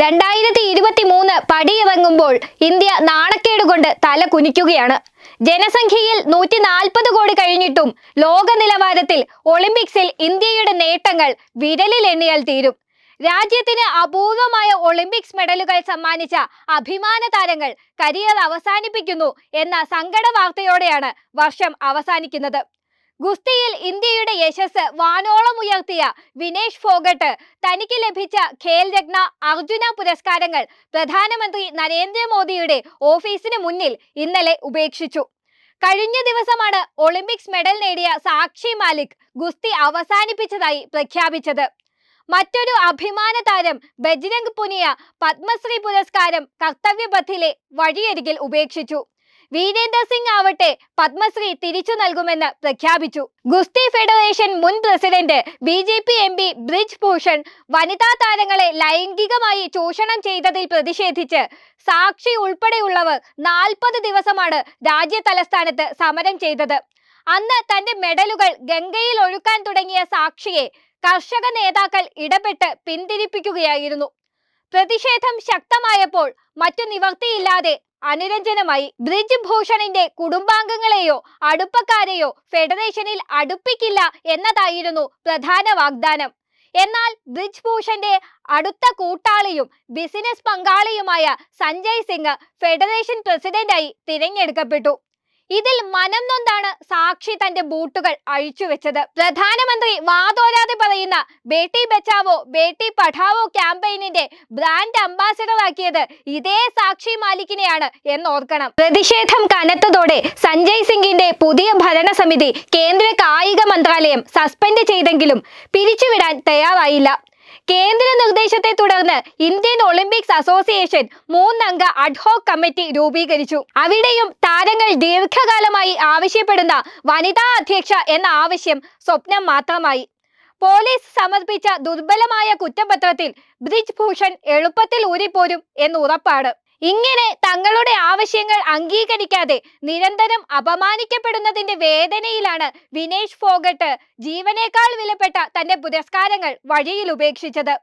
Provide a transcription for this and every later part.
രണ്ടായിരത്തി ഇരുപത്തി മൂന്ന് പടിയിറങ്ങുമ്പോൾ ഇന്ത്യ നാണക്കേട് കൊണ്ട് തല കുനിക്കുകയാണ്. ജനസംഖ്യയിൽ നൂറ്റി നാൽപ്പത് കോടി കഴിഞ്ഞിട്ടും ലോക നിലവാരത്തിൽ ഒളിമ്പിക്സിൽ ഇന്ത്യയുടെ നേട്ടങ്ങൾ വിരലിൽ എണ്ണിയാൽ തീരും. രാജ്യത്തിന് അപൂർവമായ ഒളിമ്പിക്സ് മെഡലുകൾ സമ്മാനിച്ച അഭിമാന താരങ്ങൾ കരിയർ അവസാനിപ്പിക്കുന്നു എന്ന സങ്കട വാർത്തയോടെയാണ് വർഷം അവസാനിക്കുന്നത്. ഗുസ്തിയിൽ ഇന്ത്യയുടെ യശസ് വാനോളം ഉയർത്തിയ വിനേഷ് ഫോഗട്ട് തനിക്ക് ലഭിച്ച ഖേൽ രത്ന അർജുന പുരസ്കാരങ്ങൾ പ്രധാനമന്ത്രി നരേന്ദ്രമോദിയുടെ ഓഫീസിന് മുന്നിൽ ഇന്നലെ ഉപേക്ഷിച്ചു. കഴിഞ്ഞ ദിവസമാണ് ഒളിമ്പിക്സ് മെഡൽ നേടിയ സാക്ഷി മാലിക് ഗുസ്തി അവസാനിപ്പിച്ചതായി പ്രഖ്യാപിച്ചത്. മറ്റൊരു അഭിമാന താരം ബജ്രംഗ് പുനിയ പത്മശ്രീ പുരസ്കാരം കർത്തവ്യപഥിലെ വഴിയരികിൽ ഉപേക്ഷിച്ചു. വീരേന്ദർ സിംഗ് ആവട്ടെ പത്മശ്രീ തിരിച്ചു നൽകുമെന്ന് പ്രഖ്യാപിച്ചു. ഗുസ്തി ഫെഡറേഷൻ മുൻ president B J P M P Brij Bhushan വനിതാ താരങ്ങളെ ലൈംഗികമായി ചൂഷണം ചെയ്തതിൽ പ്രതിഷേധിച്ച് സാക്ഷി ഉൾപ്പെടെയുള്ളവർ നാൽപ്പത് ദിവസമാണ് രാജ്യ തലസ്ഥാനത്ത് സമരം ചെയ്തത്. അന്ന് തന്റെ മെഡലുകൾ ഗംഗയിൽ ഒഴുക്കാൻ തുടങ്ങിയ സാക്ഷിയെ കർഷക നേതാക്കൾ ഇടപെട്ട് പിന്തിരിപ്പിക്കുകയായിരുന്നു. പ്രതിഷേധം ശക്തമായപ്പോൾ മറ്റു നിവർത്തിയില്ലാതെ അനുരഞ്ജനമായി ബ്രിജ് ഭൂഷണിന്റെ കുടുംബാംഗങ്ങളെയോ അടുപ്പക്കാരെയോ ഫെഡറേഷനിൽ അടുപ്പിക്കില്ല എന്നതായിരുന്നു പ്രധാന വാഗ്ദാനം. എന്നാൽ ബ്രിജ് ഭൂഷന്റെ അടുത്ത കൂട്ടാളിയും ബിസിനസ് പങ്കാളിയുമായ സഞ്ജയ് സിംഗ് ഫെഡറേഷൻ പ്രസിഡന്റായി തിരഞ്ഞെടുക്കപ്പെട്ടു. ഇതിൽ മനം നൊന്താണ് സാക്ഷി തന്റെ ബൂട്ടുകൾ അഴിച്ചുവെച്ചത് പ്രധാനമന്ത്രി വാതോരാതെ പറയുന്ന ബേട്ടി ബച്ചാവോ ബേട്ടി പഠാവോ ക്യാമ്പയിനിന്റെ ബ്രാൻഡ് അംബാസിഡർ ആക്കിയത് ഇതേ സാക്ഷി മാലിക്കിനെയാണ് എന്നോർക്കണം. പ്രതിഷേധം കനത്തതോടെ സഞ്ജയ് സിംഗിന്റെ പുതിയ ഭരണസമിതി കേന്ദ്ര കായിക മന്ത്രാലയം സസ്പെൻഡ് ചെയ്തെങ്കിലും പിരിച്ചുവിടാൻ തയ്യാറായില്ല. കേന്ദ്ര നിർദ്ദേശത്തെ തുടർന്ന് ഇന്ത്യൻ ഒളിമ്പിക്സ് അസോസിയേഷൻ മൂന്നംഗ അഡ്ഹോക് കമ്മിറ്റി രൂപീകരിച്ചു. അവിടെയും താരങ്ങൾ ദീർഘകാലമായി ആവശ്യപ്പെടുന്ന വനിതാ അധ്യക്ഷ എന്ന ആവശ്യം സ്വപ്നം മാത്രമായി. പോലീസ് സമർപ്പിച്ച ദുർബലമായ കുറ്റപത്രത്തിൽ ബ്രിജ് ഭൂഷൺ എളുപ്പത്തിൽ ഊരിപ്പോരും എന്ന് ഉറപ്പാണ്. ഇങ്ങനെ തങ്ങളുടെ ആവശ്യങ്ങൾ അംഗീകരിക്കാതെ നിരന്തരം അപമാനിക്കപ്പെടുന്നതിന്റെ വേദനയിലാണ് വിനേഷ് ഫോഗട്ട് ജീവനേക്കാൾ വിലപ്പെട്ട തന്റെ പുരസ്കാരങ്ങൾ വഴിയിൽ ഉപേക്ഷിച്ചത്.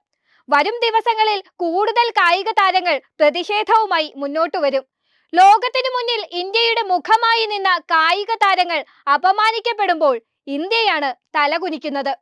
വരും ദിവസങ്ങളിൽ കൂടുതൽ കായിക താരങ്ങൾ പ്രതിഷേധവുമായി മുന്നോട്ടു വരും. ലോകത്തിനു മുന്നിൽ ഇന്ത്യയുടെ മുഖമായി നിന്ന കായിക താരങ്ങൾ അപമാനിക്കപ്പെടുമ്പോൾ ഇന്ത്യയാണ് തലകുനിക്കുന്നത്.